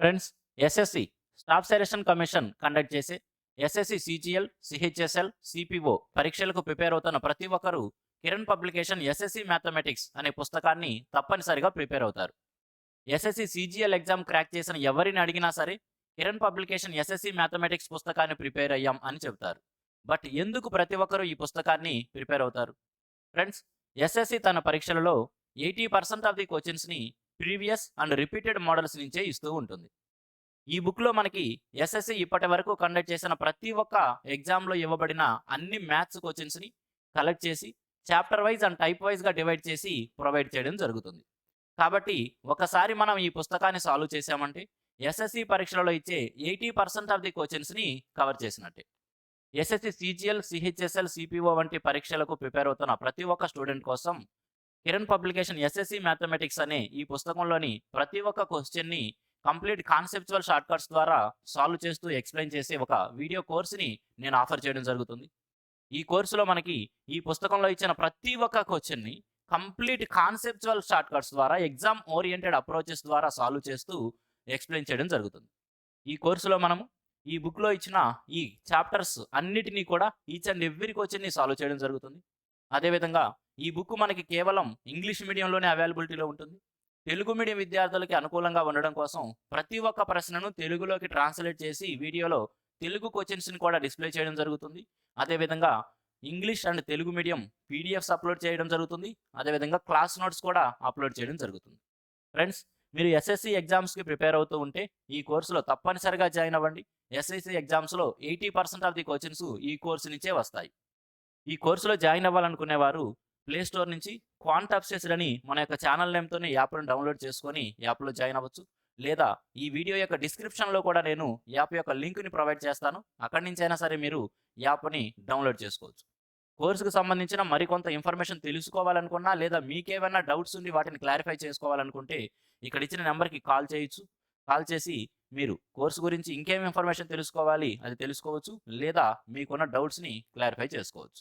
Friends SSC staff selection commission conduct చేసే SSC CGL CHSL CPO పరీక్షలకు prepare అవుతున్న ప్రతి ఒక్కరూ కిరణ్ పబ్లికేషన్ ఎస్ఎస్సి మ్యాథమెటిక్స్ అనే పుస్తకాన్ని తప్పనిసరిగా ప్రిపేర్ అవుతారు. ఎస్ఎస్సి సిజిఎల్ ఎగ్జామ్ క్రాక్ చేసిన ఎవరిని అడిగినా సరే కిరణ్ పబ్లికేషన్ ఎస్ఎస్సి మ్యాథమెటిక్స్ పుస్తకాన్ని ప్రిపేర్ అయ్యాం అని చెబుతారు. బట్ ఎందుకు ప్రతి ఒక్కరూ ఈ పుస్తకాన్ని ప్రిపేర్ అవుతారు? ఫ్రెండ్స్ ఎస్ఎస్సి తన పరీక్షలలో ఎయిటీ పర్సెంట్ ఆఫ్ ది క్వశ్చన్స్ని ప్రీవియస్ అండ్ రిపీటెడ్ మోడల్స్ నుంచే ఇస్తూ ఉంటుంది. ఈ బుక్లో మనకి ఎస్ఎస్సి ఇప్పటి వరకు కండక్ట్ చేసిన ప్రతి ఒక్క ఎగ్జామ్లో ఇవ్వబడిన అన్ని మ్యాథ్స్ క్వశ్చన్స్ని కలెక్ట్ చేసి చాప్టర్ వైజ్ అండ్ టైప్ వైజ్గా డివైడ్ చేసి ప్రొవైడ్ చేయడం జరుగుతుంది. కాబట్టి ఒకసారి మనం ఈ పుస్తకాన్ని సాల్వ్ చేసామంటే ఎస్ఎస్సి పరీక్షలలో ఇచ్చే ఎయిటీ పర్సెంట్ ఆఫ్ ది క్వశ్చన్స్ని కవర్ చేసినట్టే. ఎస్ఎస్సి సిజిఎల్ సిహెచ్ఎస్ఎల్ సిపిఓ వంటి పరీక్షలకు ప్రిపేర్ అవుతున్న ప్రతి ఒక్క స్టూడెంట్ కోసం కిరణ్ పబ్లికేషన్ ఎస్ఎస్సి మ్యాథమెటిక్స్ అనే ఈ పుస్తకంలోని ప్రతి ఒక్క క్వశ్చన్ని కంప్లీట్ కాన్సెప్చువల్ షార్ట్ కట్స్ ద్వారా సాల్వ్ చేస్తూ ఎక్స్ప్లెయిన్ చేసే ఒక వీడియో కోర్స్ని నేను ఆఫర్ చేయడం జరుగుతుంది. ఈ కోర్సులో మనకి ఈ పుస్తకంలో ఇచ్చిన ప్రతి ఒక్క క్వశ్చన్ని కంప్లీట్ కాన్సెప్చువల్ షార్ట్ కట్స్ ద్వారా ఎగ్జామ్ ఓరియంటెడ్ అప్రోచెస్ ద్వారా సాల్వ్ చేస్తూ ఎక్స్ప్లెయిన్ చేయడం జరుగుతుంది. ఈ కోర్సులో మనము ఈ బుక్లో ఇచ్చిన ఈ చాప్టర్స్ అన్నిటినీ కూడా ఈచ్ అండ్ ఎవ్రీ క్వశ్చన్ని సాల్వ్ చేయడం జరుగుతుంది. అదేవిధంగా ఈ బుక్ మనకి కేవలం ఇంగ్లీష్ మీడియంలోనే అవైలబిలిటీలో ఉంటుంది. తెలుగు మీడియం విద్యార్థులకి అనుకూలంగా ఉండడం కోసం ప్రతి ఒక్క ప్రశ్నను తెలుగులోకి ట్రాన్స్లేట్ చేసి వీడియోలో తెలుగు క్వశ్చన్స్ని కూడా డిస్ప్లే చేయడం జరుగుతుంది. అదేవిధంగా English and Telugu medium PDFs upload చేయడం జరుగుతుంది. అదేవిధంగా క్లాస్ నోట్స్ కూడా అప్లోడ్ చేయడం జరుగుతుంది. ఫ్రెండ్స్ మీరు ఎస్ఎస్సి ఎగ్జామ్స్కి ప్రిపేర్ అవుతూ ఉంటే ఈ కోర్సులో తప్పనిసరిగా జాయిన్ అవ్వండి. ఎస్ఎస్సి ఎగ్జామ్స్లో eighty percent of the questions ఈ కోర్సు నుంచే వస్తాయి. ఈ కోర్సులో జాయిన్ అవ్వాలనుకునేవారు ప్లే స్టోర్ నుంచి క్వాంట్ అప్సెస్డ్ అని మన యొక్క ఛానల్ నేమ్తోనే యాప్ను డౌన్లోడ్ చేసుకొని యాప్లో జాయిన్ అవ్వచ్చు. లేదా ఈ వీడియో యొక్క డిస్క్రిప్షన్లో కూడా నేను యాప్ యొక్క లింక్ని ప్రొవైడ్ చేస్తాను. అక్కడి నుంచి అయినా సరే మీరు యాప్ని డౌన్లోడ్ చేసుకోవచ్చు. కోర్సుకు సంబంధించిన మరికొంత ఇన్ఫర్మేషన్ తెలుసుకోవాలనుకున్నా లేదా మీకేమైనా డౌట్స్ ఉండి వాటిని క్లారిఫై చేసుకోవాలనుకుంటే ఇక్కడ ఇచ్చిన నెంబర్కి కాల్ చేయొచ్చు. కాల్ చేసి మీరు కోర్సు గురించి ఇంకేం ఇన్ఫర్మేషన్ తెలుసుకోవాలి అది తెలుసుకోవచ్చు. లేదా మీకున్న డౌట్స్ని క్లారిఫై చేసుకోవచ్చు.